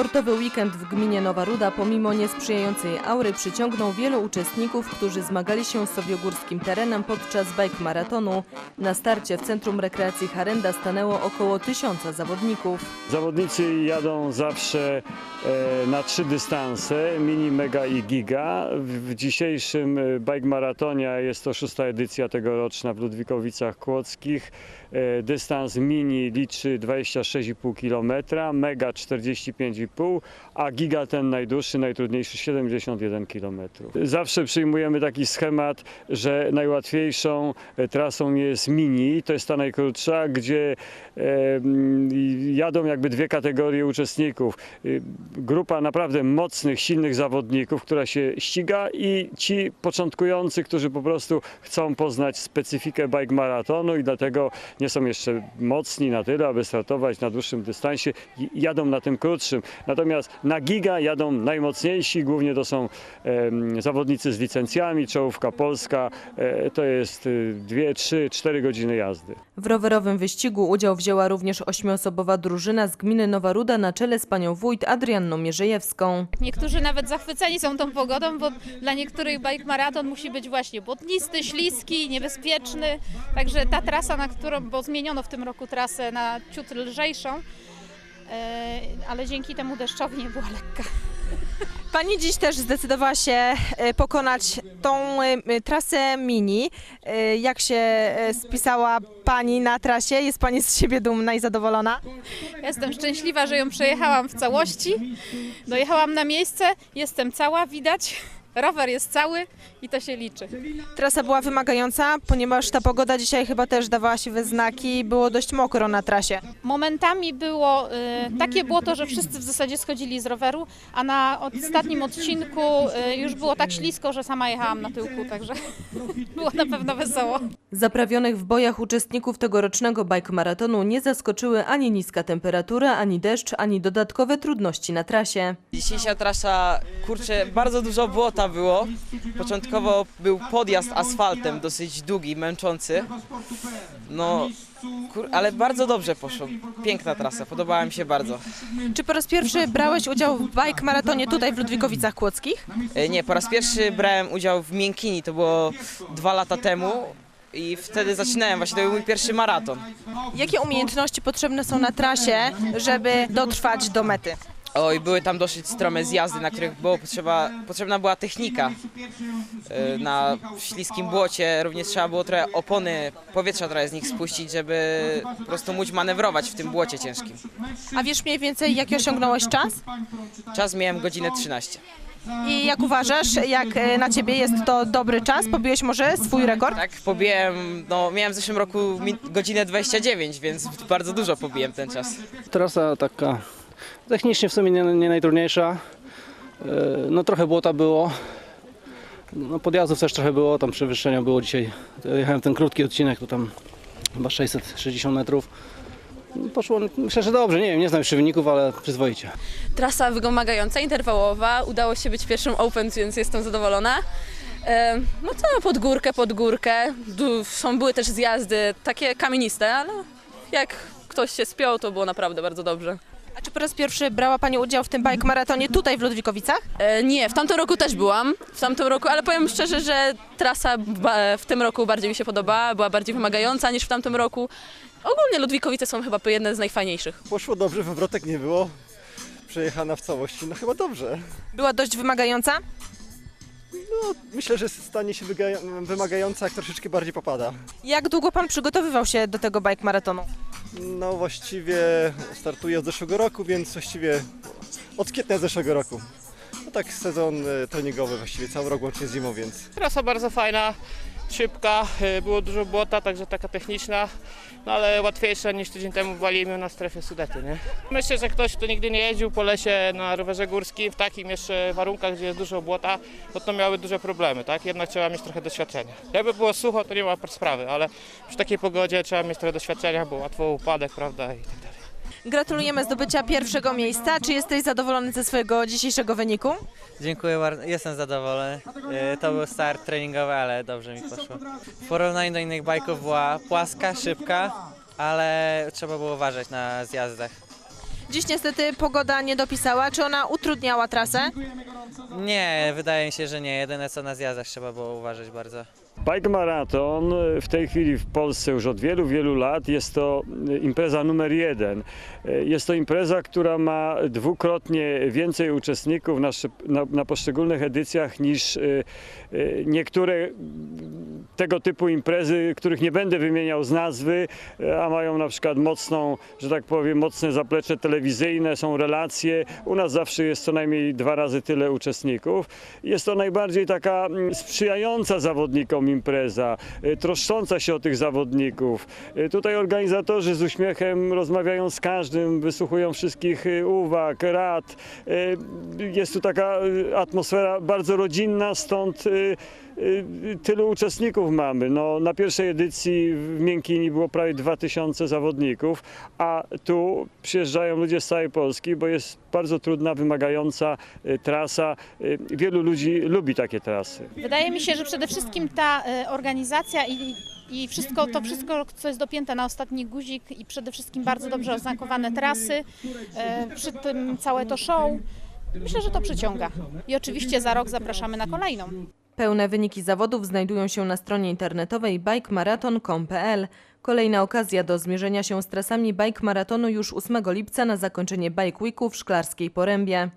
Sportowy weekend w gminie Nowa Ruda pomimo niesprzyjającej aury przyciągnął wielu uczestników, którzy zmagali się z sowiogórskim terenem podczas bike maratonu. Na starcie w Centrum Rekreacji Harenda stanęło około tysiąca zawodników. Zawodnicy jadą zawsze e, na trzy dystanse, mini, mega i giga. W, dzisiejszym e, bike maratonie jest to szósta edycja tegoroczna w Ludwikowicach Kłodzkich. E, dystans mini liczy 26,5 km, mega 45,5, a giga ten najdłuższy, najtrudniejszy 71 km. Zawsze przyjmujemy taki schemat, że najłatwiejszą e, trasą jest mini, to jest ta najkrótsza, gdzie e, mm, jadą jakby dwie kategorie uczestników. Y, Grupa naprawdę mocnych, silnych zawodników, która się ściga i ci początkujący, którzy po prostu chcą poznać specyfikę bike maratonu i dlatego nie są jeszcze mocni na tyle, aby startować na dłuższym dystansie, jadą na tym krótszym. Natomiast na giga jadą najmocniejsi, głównie to są em, zawodnicy z licencjami, czołówka polska, e, to jest 2, 3, 4 godziny jazdy. W rowerowym wyścigu udział wzięła również ośmioosobowa drużyna z gminy Nowa Ruda na czele z panią wójt Adrianną Mierzejewską. Niektórzy nawet zachwyceni są tą pogodą, bo dla niektórych bike maraton musi być właśnie błotnisty, śliski, niebezpieczny. Także ta trasa, na którą, bo zmieniono w tym roku trasę na ciut lżejszą, e, ale dzięki temu deszczowi nie była lekka. Pani dziś też zdecydowała się e, pokonać tą e, trasę mini. E, Jak się e, spisała Pani na trasie? Jest Pani z siebie dumna i zadowolona? Jestem szczęśliwa, że ją przejechałam w całości. Dojechałam na miejsce, jestem cała, widać. Rower jest cały i to się liczy. Trasa była wymagająca, ponieważ ta pogoda dzisiaj chyba też dawała się we znaki. Było dość mokro na trasie. Momentami było y, takie błoto, że wszyscy w zasadzie schodzili z roweru, a na ostatnim odcinku y, już było tak ślisko, że sama jechałam na tyłku, także było na pewno wesoło. Zaprawionych w bojach uczestników tegorocznego bike maratonu nie zaskoczyły ani niska temperatura, ani deszcz, ani dodatkowe trudności na trasie. Dzisiejsza trasa, kurczę, bardzo dużo błota było. Początkowo był podjazd asfaltem, dosyć długi, męczący. No, kur... ale bardzo dobrze poszło. Piękna trasa, podobała mi się bardzo. Czy po raz pierwszy brałeś udział w bike maratonie tutaj w Ludwikowicach Kłodzkich? E, Nie, po raz pierwszy brałem udział w Miękini, to było dwa lata temu. I wtedy zaczynałem, właśnie to był mój pierwszy maraton. Jakie umiejętności potrzebne są na trasie, żeby dotrwać do mety? Oj, były tam dosyć strome zjazdy, na których było potrzeba, potrzebna była technika. E, Na śliskim błocie również trzeba było trochę opony, powietrza trochę z nich spuścić, żeby po prostu móc manewrować w tym błocie ciężkim. A wiesz mniej więcej, jaki osiągnąłeś czas? Czas miałem godzinę 13. I jak uważasz, jak e, na ciebie jest to dobry czas? Pobiłeś może swój rekord? Tak, pobiłem, no miałem w zeszłym roku mi- godzinę 29, więc bardzo dużo pobiłem ten czas. Trasa taka technicznie w sumie nie, nie najtrudniejsza. E, No trochę błota było. No podjazdów też trochę było, tam przewyższenia było dzisiaj. Ja Jechałem ten krótki odcinek, to tam chyba 660 metrów. Poszło, myślę, że dobrze, nie wiem, nie znam jeszcze wyników, ale przyzwoicie. Trasa wymagająca, interwałowa. Udało się być pierwszą Open, więc jestem zadowolona. E, No to pod górkę, pod górkę. Są, były też zjazdy takie kamieniste, ale jak ktoś się spiął, to było naprawdę bardzo dobrze. A czy po raz pierwszy brała Pani udział w tym bike maratonie tutaj w Ludwikowicach? E, Nie, w tamtym roku też byłam, w tamtym roku, ale powiem szczerze, że trasa w tym roku bardziej mi się podobała, była bardziej wymagająca niż w tamtym roku. Ogólnie Ludwikowice są chyba jedne z najfajniejszych. Poszło dobrze, wywrotek nie było. Przejechana w całości, no chyba dobrze. Była dość wymagająca? No, myślę, że stanie się wymagająca, jak troszeczkę bardziej popada. Jak długo Pan przygotowywał się do tego bike maratonu? No właściwie startuję od zeszłego roku, więc właściwie od kwietnia zeszłego roku. No tak sezon e, treningowy właściwie, cały rok łącznie z zimą, więc Trasa bardzo fajna, szybka, y, było dużo błota, także taka techniczna, no ale łatwiejsza niż tydzień temu walimy na strefie Sudety, nie? Myślę, że ktoś, kto nigdy nie jeździł po lesie na rowerze górskim w takim jeszcze warunkach, gdzie jest dużo błota, to miały duże problemy, tak? Jednak trzeba mieć trochę doświadczenia. Jakby było sucho, to nie ma sprawy, ale przy takiej pogodzie trzeba mieć trochę doświadczenia, bo łatwo upadek, prawda, i tak dalej. Gratulujemy zdobycia pierwszego miejsca. Czy jesteś zadowolony ze swojego dzisiejszego wyniku? Dziękuję bardzo, jestem zadowolony. E, To był start treningowy, ale dobrze mi poszło. W porównaniu do innych bajków była płaska, szybka, ale trzeba było uważać na zjazdach. Dziś niestety pogoda nie dopisała. Czy ona utrudniała trasę? Nie, wydaje mi się, że nie. Jedyne co na zjazdach trzeba było uważać bardzo. Bike Marathon w tej chwili w Polsce już od wielu, wielu lat jest to impreza numer jeden. Jest to impreza, która ma dwukrotnie więcej uczestników na, na, na poszczególnych edycjach niż e, e, niektóre tego typu imprezy, których nie będę wymieniał z nazwy, e, a mają na przykład mocną, że tak powiem, mocne zaplecze telewizyjne, są relacje. U nas zawsze jest co najmniej dwa razy tyle uczestników. Jest to najbardziej taka mm, sprzyjająca zawodnikom impreza, e, troszcząca się o tych zawodników. E, Tutaj organizatorzy z uśmiechem rozmawiają z każdym, wysłuchują wszystkich e, uwag, rad. Jest tu taka atmosfera bardzo rodzinna, stąd Y, tylu uczestników mamy. No, na pierwszej edycji w Miękini było prawie 2000 zawodników, a tu przyjeżdżają ludzie z całej Polski, bo jest bardzo trudna, wymagająca y, trasa. Y, Wielu ludzi lubi takie trasy. Wydaje mi się, że przede wszystkim ta organizacja i, i wszystko, to wszystko, co jest dopięte na ostatni guzik i przede wszystkim bardzo dobrze oznakowane trasy, przy tym całe to show, myślę, że to przyciąga. I oczywiście za rok zapraszamy na kolejną. Pełne wyniki zawodów znajdują się na stronie internetowej bikemarathon.com.pl. Kolejna okazja do zmierzenia się z trasami bike maratonu już 8 lipca na zakończenie Bike Weeku w Szklarskiej Porębie.